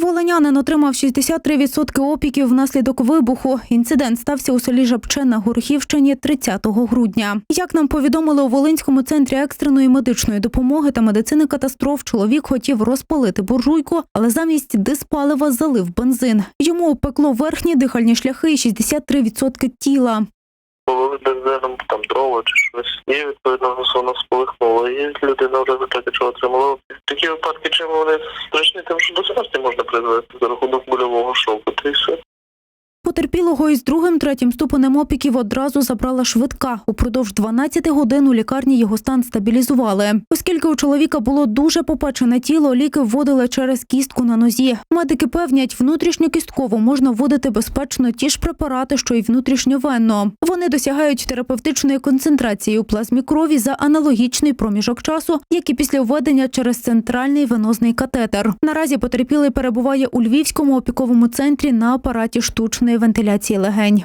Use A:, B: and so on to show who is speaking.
A: Волинянин отримав 63% опіків внаслідок вибуху. Інцидент стався у селі Жабче на Горохівщині 30 грудня. Як нам повідомили у Волинському центрі екстреної медичної допомоги та медицини катастроф, чоловік хотів розпалити буржуйку, але замість диспалива залив бензин. Йому опекло верхні дихальні шляхи і 63% тіла.
B: Полили бензином, там дрова чи щось. І відповідно воно спалихнуло. І людина в результаті чого отримала. Такі випадки, чим вони страшні, тим що до смерті можна призвести за рахунок больового шоку. Та й все.
A: Потерпілого із другим третім ступенем опіків одразу забрала швидка. Упродовж 12 годин у лікарні його стан стабілізували. Оскільки у чоловіка було дуже попечене тіло, ліки вводили через кістку на нозі. Медики певнять, внутрішньокістково можна вводити безпечно ті ж препарати, що й внутрішньовенно. Вони досягають терапевтичної концентрації у плазмі крові за аналогічний проміжок часу, як і після введення через центральний венозний катетер. Наразі потерпілий перебуває у Львівському опіковому центрі на апараті вентиляції легень.